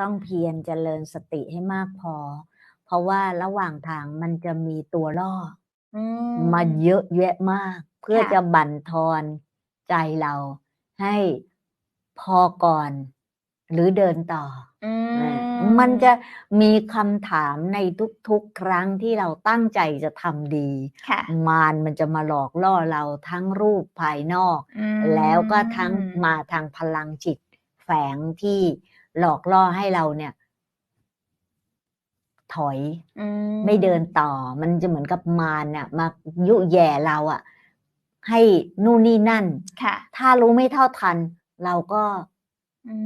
ต้องเพียรเจริญสติให้มากพอ เพราะว่าระหว่างทางมันจะมีตัวล่ออือมาเยอะแยะมาก เพื่อค่ะจะบั่นทอนใจเราให้พอก่อน หรือเดินต่ออือมมันจะมีคำถามในทุกๆ ครั้งที่เราตั้งใจจะทำดีค่ะมารมันจะมาหลอกล่อเราทั้งรูปภายนอกอืมแล้วก็ทั้งมาทางพลังจิตแฝงที่ หลอกล่อให้เราเนี่ย ถอยอืไม่เดินต่อ มันจะเหมือนกับมารน่ะ มายุแย่เราอะ่ะ ให้นู่นนี่นั่น ค่ะ ถ้ารู้ไม่เท่าทัน เราก็อื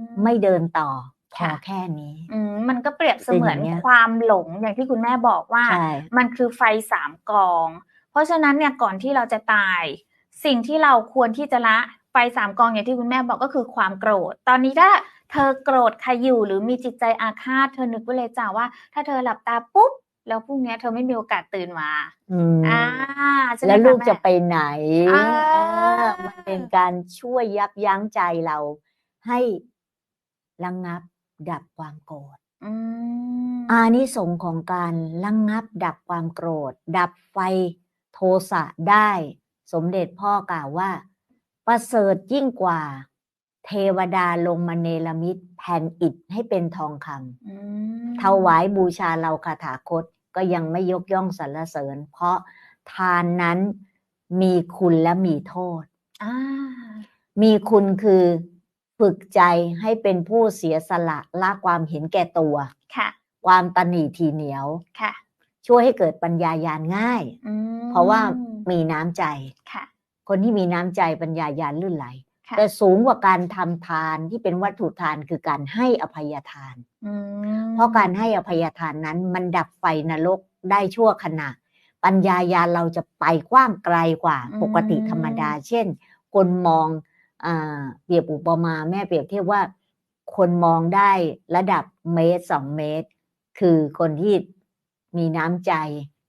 มไม่เดินต่อพอค่ะแค่นี้ อืมมันก็เปรียบเสมือนเป็นอย่างเงี้ยความหลงอย่างที่คุณแม่บอกว่าใช่มันคือไฟสามกอง เพราะฉะนั้นเนี่ยก่อนที่เราจะตาย สิ่งที่เราควรที่จะละ ไฟสามกองอย่างที่คุณแม่บอกก็คือความโกรธ ตอนนี้ถ้าเธอโกรธใครอยู่หรือมีจิตใจอาฆาตเธอนึกไว้เลยจ้าว่า ถ้าเธอหลับตาปุ๊บแล้วพรุ่งนี้เธอไม่มีโอกาสตื่นมาอืมอ่าใช่ไหมแล้วคลูกแม่จะไปไหนอ่าเออมันเป็นการช่วยยับยั้งใจเราให้ระงงับดับความโกรธอืมอานิสงส์ของการระงงับดับความโกรธ ดับไฟโทสะได้ สมเด็จพ่อกล่าวว่า ประเสริฐยิ่งกว่า เทวดาลงมาเนรมิตแผ่นอิฐให้เป็นทองคำอืมถวายบูชาเราคาถาคตก็ยังไม่ยกย่องสรรเสริญ เพราะทานนั้นมีคุณและมีโทษอ่ามีคุณคือฝึกใจให้เป็นผู้เสียสละละความเห็นแก่ตัว ค่ะ ความตนีทีเหนียว ค่ะ ช่วยให้เกิดปัญญายาณง่ายอืมเพราะว่ามีน้ำใจ ค่ะ คนที่มีน้ำใจปัญญายาณลื่นไหลค่ะแต่สูงกว่าการทำทานที่เป็นวัตถุทานคือการให้อภัยทานอืมเพราะการให้อภัยทานนั้นมันดับไฟนรกได้ชั่วขณะ ปัญญายาณเราจะไปกว้างไกลกว่าอืมปกติธรรมดา เช่น คนมองอาเปรียบอุปมาแม่เปรียบเทียบว่า คนมองได้ระดับเมตรสองเมตร คือคนที่มีน้ำใจ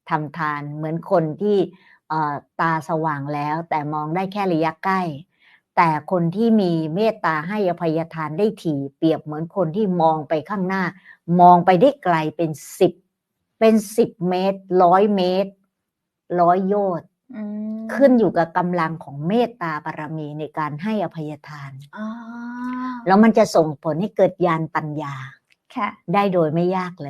ทำทานเหมือนคนที่เอ่อ ตาสว่างแล้ว แต่มองได้แค่ระยะใกล้ แต่คนที่มีเมตตาให้อภัยทานได้ถี่เปรียบเหมือนคนที่มองไปข้างหน้า มองไปได้ไกลเป็นสิบเป็นสิบเมตรร้อยเมตรร้อยโยชน์อืมขึ้นอยู่กับกำลังของเมตตาบารมีในการให้อภัยทานอ๋อแล้วมันจะส่งผลให้เกิดญาณปัญญาค่ะได้โดยไม่ยากเลย